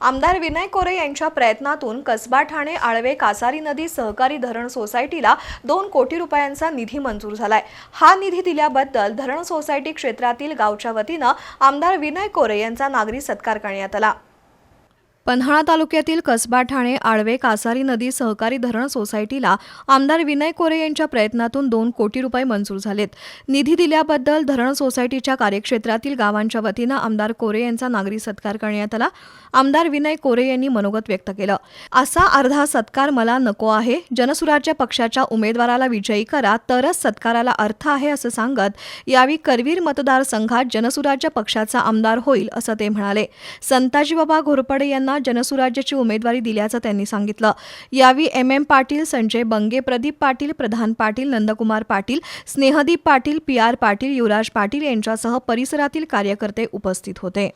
आमदार विनय कोरे यांच्या प्रयत्नातून कसबा ठाणे आळवे कासारी नदी सहकारी धरण सोसायटीला दोन कोटी रुपयांचा निधी मंजूर झालाय. हा निधी दिल्याबद्दल धरण सोसायटी क्षेत्रातील गावच्या वतीनं आमदार विनय कोरे यांचा नागरी सत्कार करण्यात आला. पन्हाळा तालुक्यातील कसबा ठाणे आळवे कासारी नदी सहकारी धरण सोसायटीला आमदार विनय कोरे यांच्या प्रयत्नातून दोन कोटी रुपये मंजूर झालेत. निधी दिल्याबद्दल धरण सोसायटीच्या कार्यक्षेत्रातील गावांच्या वतीनं आमदार कोरे यांचा नागरी सत्कार करण्यात आला. आमदार विनय कोरे यांनी मनोगत व्यक्त केलं. असा अर्धा सत्कार मला नको आहे. जनसुराज्य पक्षाच्या उमेदवाराला विजयी करा तरच सत्काराला अर्थ आहे असं सांगत यावेळी करवीर मतदारसंघात जनसुराज्य पक्षाचा आमदार होईल असं ते म्हणाले. संताजीबाबा घोरपडे यांना जनसुराज्याची उमेदवारी दिल्याचं त्यांनी सांगितलं. यावेळी M M Patil Sanjay Bange Pradeep Patil Pradhan Patil Nandkumar Patil Snehdeep Patil P R Patil Yuvraj Patil यांच्यासह परिसरातील कार्यकर्ते उपस्थित होते.